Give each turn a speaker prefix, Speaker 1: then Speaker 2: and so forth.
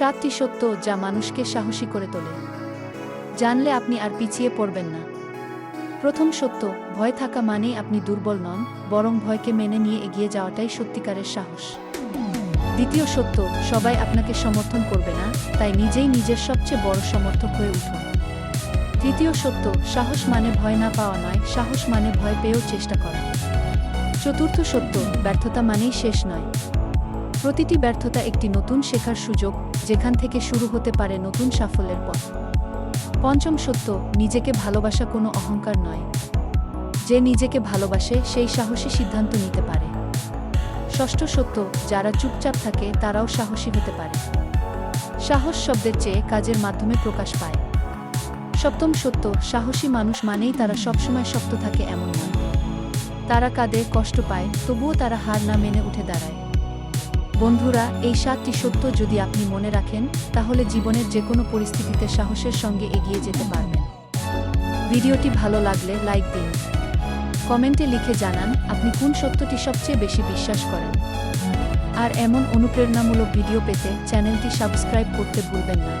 Speaker 1: সাতটি সত্য যা মানুষকে সাহসী করে তোলে। জানলে আপনি আর পিছিয়ে পড়বেন না। প্রথম সত্য, ভয় থাকা মানেই আপনি দুর্বল নন, বরং ভয়কে মেনে নিয়ে এগিয়ে যাওয়াটাই সত্যিকারের সাহস। দ্বিতীয় সত্য, সবাই আপনাকে সমর্থন করবে না, তাই নিজেই নিজের সবচেয়ে বড় সমর্থক হয়ে উঠুন। তৃতীয় সত্য, সাহস মানে ভয় না পাওয়া নয়, সাহস মানে ভয় পেয়েও চেষ্টা করা। চতুর্থ সত্য, ব্যর্থতা মানেই শেষ নয়। প্রতিটি ব্যর্থতা একটি নতুন শেখার সুযোগ, যেখান থেকে শুরু হতে পারে নতুন সাফল্যের পথ। পঞ্চম সত্য, নিজেকে ভালোবাসা কোনো অহংকার নয়। যে নিজেকে ভালোবাসে, সেই সাহসী সিদ্ধান্ত নিতে পারে। ষষ্ঠ সত্য, যারা চুপচাপ থাকে, তারাও সাহসী হতে পারে। সাহস শব্দের চেয়ে কাজের মাধ্যমে প্রকাশ পায়। সপ্তম সত্য, সাহসী মানুষ মানেই তারা সবসময় শক্ত থাকে এমন নয়। তারা কাঁদে, কষ্ট পায়, তবুও তারা হার না মেনে উঠে দাঁড়ায়। বন্ধুরা, এই সাতটি সত্য যদি আপনি মনে রাখেন, তাহলে জীবনের যে কোনো পরিস্থিতিতে সাহসের সঙ্গে এগিয়ে যেতে পারবেন। ভিডিওটি ভালো লাগলে লাইক দিন। কমেন্টে লিখে জানান, আপনি কোন সত্যটি সবচেয়ে বেশি বিশ্বাস করেন। আর এমন অনুপ্রেরণামূলক ভিডিও পেতে চ্যানেলটি সাবস্ক্রাইব করতে ভুলবেন না।